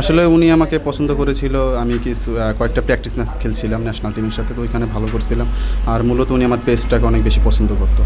আসলে উনি আমাকে পছন্দ করেছিল। আমি কিছু কয়েকটা প্র্যাকটিস ম্যাচ খেলছিলাম ন্যাশনাল টিমের সাথে, তো ওইখানে ভালো করছিলাম। আর মূলত উনি আমার পেসটাকে অনেক বেশি পছন্দ করতো।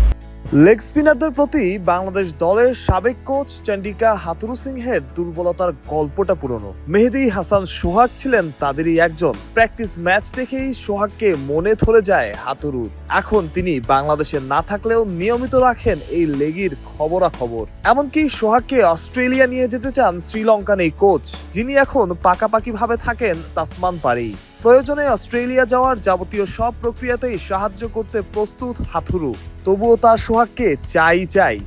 লেগ স্পিনারদের প্রতি বাংলাদেশ দলের সাবেক কোচ চন্ডিকা হাতুরু সিংহের দুর্বলতার গল্পটা পুরনো। মেহেদি হাসান সোহাগ ছিলেন তাদেরই একজন। প্র্যাকটিস ম্যাচ দেখেই সোহাগকে মনে ধরে যায় হাতুরুর এখন তিনি বাংলাদেশে না থাকলেও নিয়মিত রাখেন এই লেগির খবরাখবর। এমনকি সোহাগকে অস্ট্রেলিয়া নিয়ে যেতে চান শ্রীলঙ্কান এই কোচ যিনি এখন পাকাপাকি ভাবে থাকেন তাসমান পারি প্রয়োজনে অস্ট্রেলিয়া যাওয়ার যাবতীয় সব প্রক্রিয়াতেই সাহায্য করতে প্রস্তুত হাথুরু। তবুও তার সোহাগকে চাই চাই।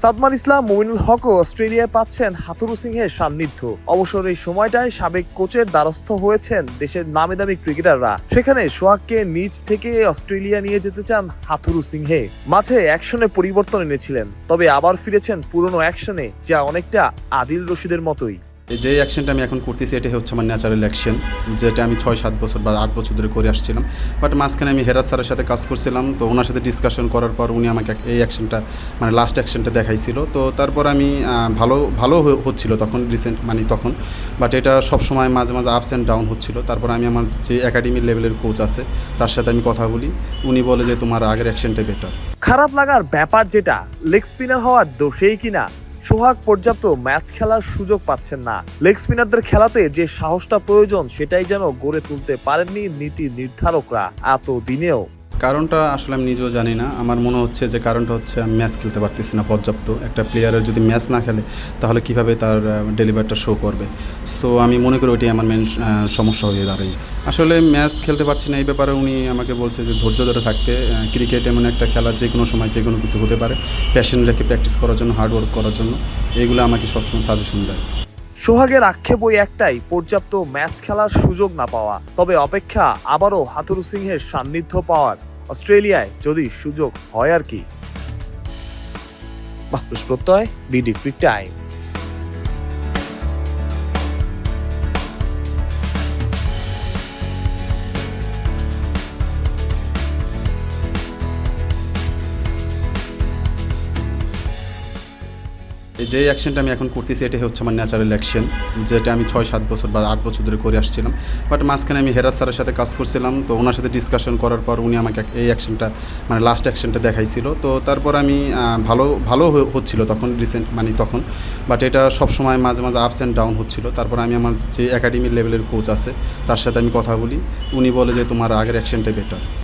সাদমান ইসলাম, মুমিনুল হকও অস্ট্রেলিয়ায় পাচ্ছেন হাথুরু সিংহের সান্নিধ্য। অবসর এই সময়টায় সাবেক কোচের দ্বারস্থ হয়েছেন দেশের নামি দামি ক্রিকেটাররা। সেখানে সোহাগকে নিজ থেকে অস্ট্রেলিয়া নিয়ে যেতে চান হাথুরু সিংহে। মাঝে অ্যাকশনে পরিবর্তন এনেছিলেন, তবে আবার ফিরেছেন পুরনো অ্যাকশনে, যা অনেকটা আদিল রশিদের মতোই। যে অ্যাকশনটা আমি এখন করতেছি, এটাই হচ্ছে আমার ন্যাচারাল অ্যাকশন যেটা আমি ছয়, সাত বছর বা আট বছর ধরে করে আসছিলাম। বাট মাঝখানে আমি হেরাজ স্যারের সাথে কাজ করছিলাম, তো ওনার সাথে ডিসকাশন করার পর উনি আমাকে এই অ্যাকশনটা মানে লাস্ট অ্যাকশনটা দেখাইছিল। তো তারপর আমি ভালো ভালো হচ্ছিল তখন রিসেন্ট মানে তখন। বাট এটা সব সময় মাঝে মাঝে আপস অ্যান্ড ডাউন হচ্ছিল। তারপর আমি আমার যে একাডেমি লেভেলের কোচ আছে, তার সাথে আমি কথা বলি। উনি বলে যে তোমার আগের অ্যাকশনটা বেটার খারাপ লাগার ব্যাপার যেটা লেগ স্পিনার হওয়ার দোষেই কিনা? সোহাগ পর্যাপ্ত ম্যাচ খেলার সুযোগ পাচ্ছেন না। লেগ স্পিনারদের খেলাতে যে সাহসটা প্রয়োজন, সেটাই যেন গড়ে তুলতে পারেননি নীতি নির্ধারকরা। এত দিনেও কারণটা আসলে আমি নিজেও জানি না। আমার মনে হচ্ছে যে কারণটা হচ্ছে আমি ম্যাচ খেলতে পারতেছি না পর্যাপ্ত। একটা প্লেয়ারের যদি ম্যাচ না খেলে, তাহলে কীভাবে তার ডেলিভারটা শো করবে? সো আমি মনে করি ওইটাই আমার মেন সমস্যা হয়ে দাঁড়ায়। আসলে ম্যাচ খেলতে পারছি না এই ব্যাপারে উনি আমাকে বলছে যে ধৈর্য ধরে থাকতে। ক্রিকেট এমন একটা খেলা যে কোনো সময় যে কোনো কিছু হতে পারে। প্যাশন রেখে প্র্যাকটিস করার জন্য হার্ড ওয়ার্ক করার জন্য। এগুলো আমাকে সবসময় সাজেশন দেয়। সোহাগের আক্ষেপ ওই একটাই, পর্যাপ্ত ম্যাচ খেলার সুযোগ না পাওয়া। তবে অপেক্ষা আবারও হাতুরু সিংহের সান্নিধ্য পাওয়ার। অস্ট্রেলিয়ায় যদি সুযোগ হয় আর কি। প্রত্যয় বিডি টাইম যে অ্যাকশনটা আমি এখন করতেছি, এটাই হচ্ছে আমার ন্যাচারাল অ্যাকশন যেটা আমি ছয়, সাত বছর বা আট বছর ধরে করে আসছিলাম। বাট মাঝখানে আমি হেরাজ স্যারের সাথে কাজ করছিলাম, তো ওনার সাথে ডিসকাশন করার পর উনি আমাকে এই অ্যাকশনটা মানে লাস্ট অ্যাকশনটা দেখাইছিল। তো তারপর আমি ভালো ভালো হচ্ছিল তখন রিসেন্ট মানে তখন। বাট এটা সব সময় মাঝে মাঝে আপস অ্যান্ড ডাউন হচ্ছিল। তারপর আমি আমার যে একাডেমি লেভেলের কোচ আছে, তার সাথে আমি কথা বলি। উনি বলে যে তোমার আগের অ্যাকশনটাই বেটার